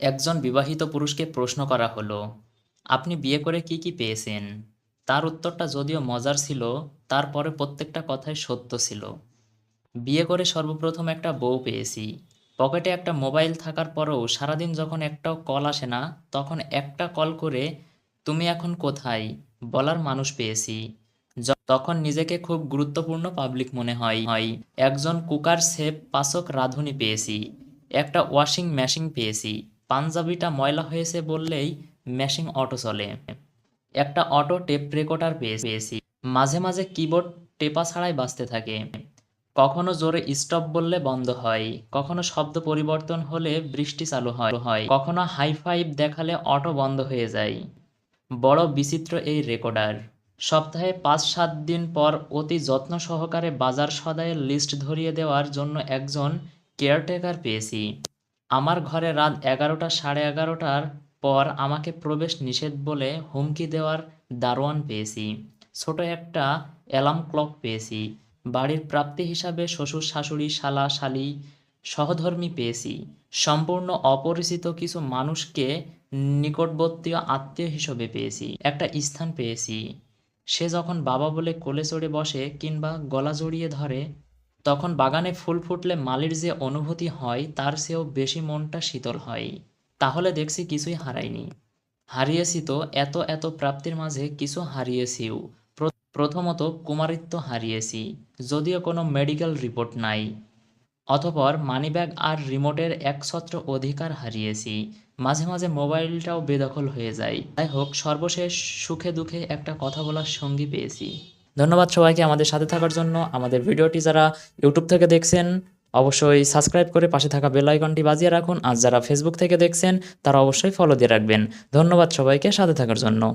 একজন বিবাহিত পুরুষকে প্রশ্ন করা হলো, আপনি বিয়ে করে কি কি পেয়েছেন? তার উত্তরটা যদিও মজার ছিল, তারপরে প্রত্যেকটা কথাই সত্য ছিল। বিয়ে করে সর্বপ্রথম একটা বউ পেয়েছি। পকেটে একটা মোবাইল থাকার পরেও সারাদিন যখন একটাও কল আসে না, তখন একটা কল করে, তুমি এখন কোথায়? বলার মানুষ পেয়েছি। তখন নিজেকে খুব গুরুত্বপূর্ণ পাবলিক মনে হয়। একজন কুকার সেফ পাচক রাঁধুনি পেয়েছি। একটা ওয়াশিং মেশিন পেয়েছি। পাঞ্জাবিটা ময়লা হয়েছে বললেই মেশিন অটো চলে। একটা অটো টেপ রেকর্ডার পেয়ে- পেয়েছি। মাঝে মাঝে কিবোর্ড টেপা ছাড়াই বাঁচতে থাকে। কখনো জোরে স্টপ বললে বন্ধ হয়, কখনো শব্দ পরিবর্তন হলে বৃষ্টি চালু হয়, কখনো হাই ফাইভ দেখালে অটো বন্ধ হয়ে যায়। বড় বিচিত্র এই রেকর্ডার। সপ্তাহে পাঁচ সাত দিন পর অতি যত্ন সহকারে বাজার সদাইয়ের লিস্ট ধরিয়ে দেওয়ার জন্য একজন কেয়ারটেকার পেয়েছি। আমার ঘরে রাত এগারোটা সাড়ে এগারোটার পর আমাকে প্রবেশ নিষেধ বলে হুমকি দেওয়ার দারোয়ান পেয়েছি। ছোট একটা অ্যালার্ম ক্লক পেয়েছি। বাড়ির প্রাপ্তি হিসাবে শ্বশুর, শাশুড়ি, শালা, শালি, সহধর্মী পেয়েছি। সম্পূর্ণ অপরিচিত কিছু মানুষকে নিকটবর্তী আত্মীয় হিসেবে পেয়েছি। একটা স্থান পেয়েছি। সে যখন বাবা বলে কোলে চড়ে বসে কিংবা গলা জড়িয়ে ধরে তখন বাগানে ফুল ফুটলে মালির যে অনুভূতি হয়, তার চেয়েও বেশি মনটা শীতল হয়। তাহলে দেখছি কিছুই হারাইনি হারিয়েছি তো, এত এত প্রাপ্তির মাঝে কিছু হারিয়েছিও। প্রথমত কুমারিত্ব হারিয়েছি, যদিও কোনো মেডিকেল রিপোর্ট নাই। অতপর মানিব্যাগ আর রিমোটের একছত্র অধিকার হারিয়েছি। মাঝে মাঝে মোবাইলটাও বেদখল হয়ে যায়। যাই হোক, সর্বশেষ সুখে দুঃখে একটা কথা বলার সঙ্গী পেয়েছি। ধন্যবাদ সবাইকে আমাদের সাথে থাকার জন্য। আমাদের ভিডিওটি যারা ইউটিউব থেকে দেখছেন, অবশ্যই সাবস্ক্রাইব করে পাশে থাকা বেল আইকনটি বাজিয়ে রাখুন। আর যারা ফেসবুক থেকে দেখছেন, তারা অবশ্যই ফলো দিয়ে রাখবেন। ধন্যবাদ সবাইকে, সাথে থাকার জন্য।